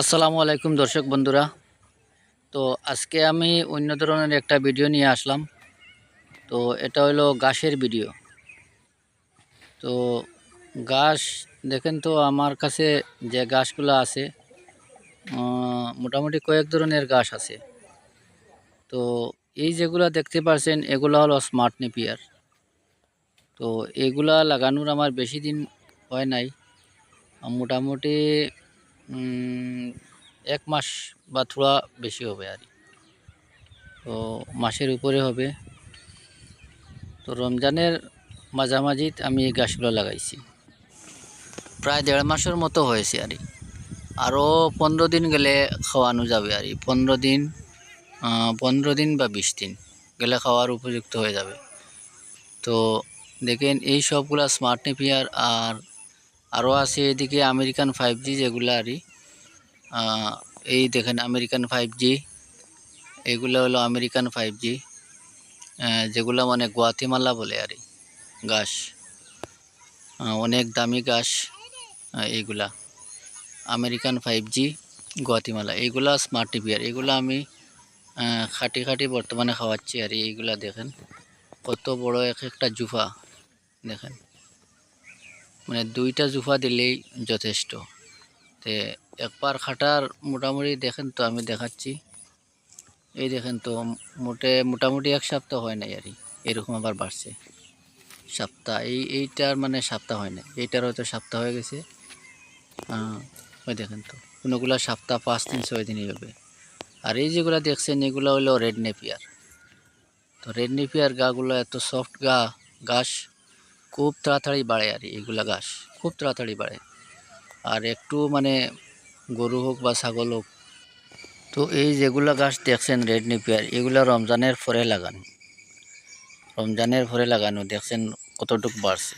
আসসালামু আলাইকুম দর্শক বন্ধুরা। তো আজকে আমি অন্য ধরনের একটা ভিডিও নিয়ে আসলাম। তো এটা হলো ঘাসের ভিডিও। তো ঘাস, দেখেন তো আমার কাছে যে ঘাসগুলো আছে মোটামুটি কয়েক ধরনের ঘাস আছে। তো এই যেগুলো দেখতে পাচ্ছেন এগুলো হলো স্মার্ট নেপিয়ার। তো এগুলা লাগানোর আমার বেশি দিন হয় নাই। মোটামুটি এক মাস বা থোড়া বেশি হবে আর তো মাসের উপরে হবে তো রমজানের মাঝামাঝি আমি এই গাছগুলো লাগাইছি প্রায় দেড় মাসের মতো হয়েছে আর। আরও পনেরো দিন গেলে খাওয়ানো যাবে আর। পনেরো দিন পনেরো দিন বা বিশ দিন গেলে খাওয়ার উপযুক্ত হয়ে যাবে তো দেখেন এই সবগুলা স্মার্ট নেপিয়ার আর আরও আছে এদিকে আমেরিকান ফাইভ জি যেগুলো আর কি। এই দেখেন আমেরিকান ফাইভ জি এগুলো হলো আমেরিকান ফাইভ জি যেগুলো মানে গুয়াতিমালা বলে আর গাছ অনেক দামি গাছ এইগুলা আমেরিকান ফাইভ জি গুয়াতিমালা এইগুলা স্মার্ট টিভি আর, এগুলো আমি খাটি খাটি বর্তমানে খাওয়াচ্ছি আর। এইগুলা দেখেন কত বড় এক একটা জুফা, দেখেন মানে দুইটা জুফা দিলেই যথেষ্ট। তে একবার খাটার মোটামুটি দেখেন তো, আমি দেখাচ্ছি। এই দেখেন তো, মোটে মোটামুটি এক সপ্তাহ হয় নাই আর এরকম আবার বাড়ছে। সপ্তাহ, এই এইটার মানে সপ্তাহ হয় না এইটার হয়তো সপ্তাহ হয়ে গেছে। ওই দেখেন তো, কোনোগুলো সপ্তাহ পাঁচ দিন ছয় দিনই হবে আর এই যেগুলো দেখছেন, এগুলো হলো রেড নেপিয়ার। তো রেড নেপিয়ার গাগুলো এত সফট গা ঘাস খুব তাড়াতাড়ি বাড়ে আর এগুলা ঘাস, খুব তাড়াতাড়ি বাড়ে। আর একটু মানে গরু হোক বা ছাগল হোক, তো এই যেগুলা গাছ দেখছেন রেড নিপিয়ার এগুলা রমজানের পরে লাগানো। রমজানের পরে লাগানো, দেখছেন কতটুকু বাড়ছে।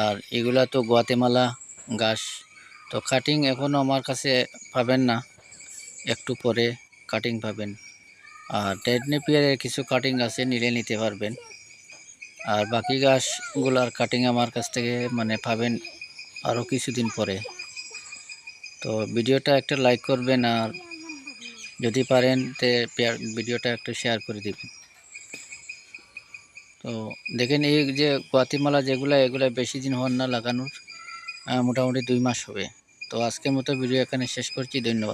আর এগুলা তো গুয়াতেমালা গাছ তো কাটিং এখনও আমার কাছে পাবেন না, একটু পরে কাটিং পাবেন। আর রেড নেপিয়ারের কিছু কাটিং আছে, নিলে নিতে পারবেন। আর বাকি গাছগুলার কাটিং আমার কাছ থেকে মানে পাবেন আরও কিছুদিন পরে। তো ভিডিওটা একটা লাইক করবেন আর যদি পারেন তে ভিডিওটা একটু শেয়ার করে দিবেন। তো দেখেন এই যে গুয়াতিমালা যেগুলো, এগুলো বেশি দিন হন না লাগানোর মোটামুটি দুই মাস হবে। তো আজকের মতো ভিডিও এখানে শেষ করছি, ধন্যবাদ।